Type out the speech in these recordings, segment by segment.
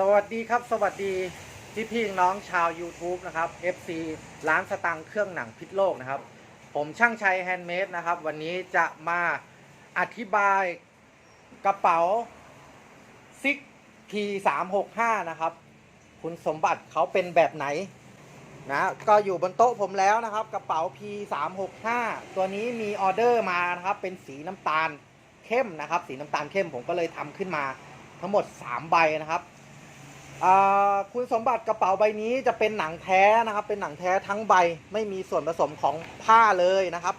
สวัสดีครับ สวัสดีพี่พี่น้องชาว YouTube นะครับ FC ร้านสตังค์เครื่องหนังพิษโลกนะครับ ผมช่างชัยแฮนด์เมดนะครับ วันนี้จะมาอธิบายกระเป๋าซิก P365 นะครับ คุณสมบัติเขาเป็นแบบไหนนะก็อยู่บนโต๊ะผมแล้วนะครับ กระเป๋า P365 ตัวนี้มีออเดอร์มานะครับ เป็นสีน้ำตาลเข้มนะครับ สีน้ำตาลเข้มผมก็เลยทำขึ้นมาทั้งหมด 3 ใบนะครับ คุณสมบัติกระเป๋าใบนี้จะเป็นหนังแท้นะครับ เป็นหนังแท้ทั้งใบไม่มีส่วนผสมของผ้าเลยนะครับ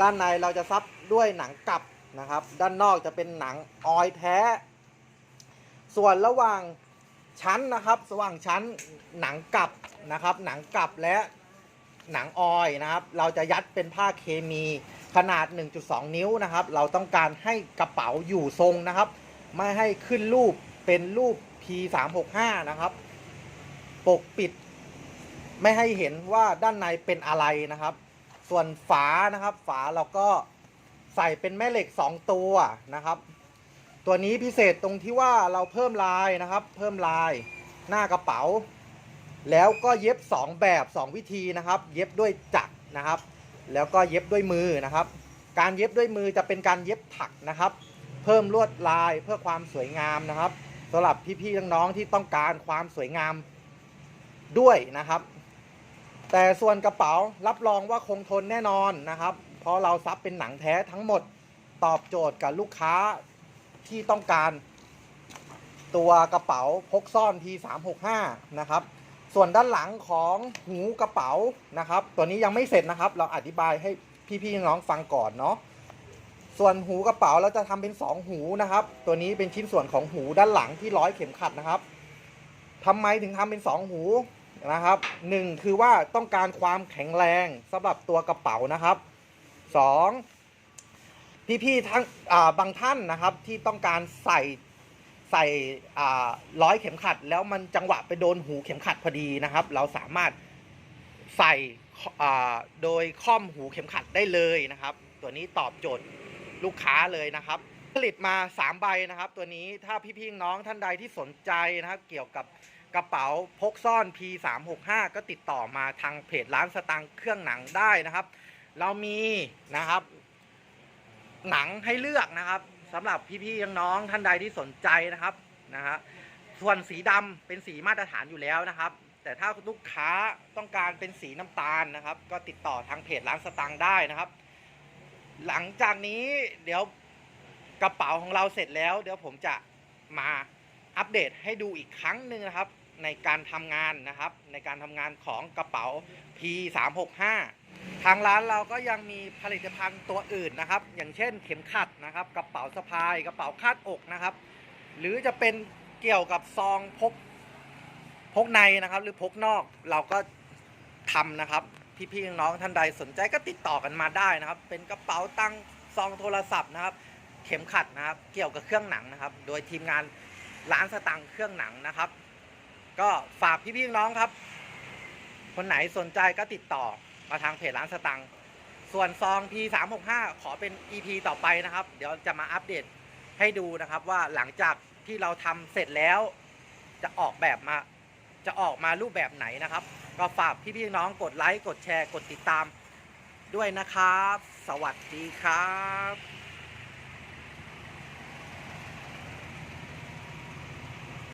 ด้านในเราจะซับด้วยหนังกลับนะครับ ด้านนอกจะเป็นหนังออยแท้ ส่วนระหว่างชั้นนะครับระหว่างชั้นหนังกลับนะครับ หนังกลับและหนังออยนะครับ เราจะยัดเป็นผ้าเคมีขนาด 1.2 นิ้วนะครับ เราต้องการให้กระเป๋าอยู่ทรงนะครับ ไม่ให้ขึ้นรูปเป็นรูป P365 นะครับ ปกปิด ไม่ให้เห็นว่าด้านในเป็นอะไรนะครับ ส่วนฝานะครับ ฝาเราก็ใส่เป็นแม่เหล็ก 2 ตัวนะครับ ตัวนี้พิเศษตรงที่ว่าเราเพิ่มลายนะครับ เพิ่มลายหน้ากระเป๋า แล้วก็เย็บ 2 แบบ 2 วิธีนะครับ เย็บด้วยจักรนะครับ แล้วก็เย็บด้วยมือนะครับ การเย็บด้วยมือจะเป็นการเย็บถักนะครับ เพิ่มลวดลายเพื่อความสวยงามนะครับ สำหรับพี่ๆน้องๆที่ต้องการความสวยงามด้วยนะครับ แต่ส่วนกระเป๋ารับรองว่าคงทนแน่นอนนะครับ เพราะเราซับเป็นหนังแท้ทั้งหมดตอบโจทย์กับลูกค้าที่ต้องการ ตัวกระเป๋าพกซ่อน P365 นะครับ ส่วนด้านหลังของหูกระเป๋านะครับ ตัวนี้ยังไม่เสร็จนะครับ เราอธิบายให้พี่ๆน้องฟังก่อนเนาะ ส่วนหูกระเป๋าเราจะทำเป็น 2 หูนะครับ ตัวนี้เป็นชิ้นส่วนของหูด้านหลังที่ร้อยเข็มขัดนะครับทำไมถึงทำเป็น 2 หูนะครับหนึ่งคือว่าต้องการความแข็งแรงสำหรับตัวกระเป๋านะครับสองพี่ๆทั้งบางท่านนะครับที่ต้องการใส่ใส่ร้อยเข็มขัด แล้วมันจังหวะไปโดนหูเข็มขัดพอดีนะครับ เราสามารถใส่โดยค่อมหูเข็มขัดได้เลยนะครับ ตัวนี้ตอบโจทย์ ลูกค้าเลยนะครับ ผลิตมา 3 ใบนะครับ ตัวนี้ถ้าพี่ๆน้องท่านใดที่สนใจนะครับ เกี่ยวกับกระเป๋าพกซ่อน P365 ก็ติดต่อมาทางเพจร้านสตังค์เครื่องหนังได้นะครับ เรามีนะครับ หนังให้เลือกนะครับสำหรับพี่ๆน้องๆท่านใดที่สนใจนะครับนะฮะส่วนสีดำเป็นสีมาตรฐานอยู่แล้วนะครับ แต่ถ้าลูกค้าต้องการเป็นสีน้ำตาลนะครับ ก็ติดต่อทางเพจร้านสตังค์ได้นะครับ หลังจากนี้เดี๋ยวกระเป๋าของเราเสร็จแล้ว เดี๋ยวผมจะมาอัปเดตให้ดูอีกครั้งหนึ่งนะครับ ในการทำงานนะครับ ในการทำงานของกระเป๋า P365 ทางร้านเราก็ยังมีผลิตภัณฑ์ตัวอื่นนะครับ อย่างเช่นเข็มขัดนะครับ กระเป๋าสะพายกระเป๋าคาดอกนะครับ หรือจะเป็นเกี่ยวกับซองพกพกในนะครับ หรือพกนอกเราก็ทำนะครับ พี่ๆน้องๆท่านใดสนใจก็ติดต่อกันมาได้นะครับ เป็นกระเป๋าตังค์ซองโทรศัพท์นะครับ เข็มขัดนะครับ เกี่ยวกับเครื่องหนังนะครับ โดยทีมงานร้านสตังค์เครื่องหนังนะครับ ก็ฝากพี่ๆน้องครับ คนไหนสนใจก็ติดต่อมาทางเพจร้านสตังค์ส่วนซอง P365 ขอเป็น EP ต่อไปนะครับ เดี๋ยวจะมาอัปเดตให้ดูนะครับว่าหลังจากที่เราทำเสร็จแล้วจะออกแบบมา จะออกมารูปแบบไหนนะครับ ก็ฝากพี่ๆน้องกดไลค์กดแชร์กดติดตามด้วยนะครับ สวัสดีครับ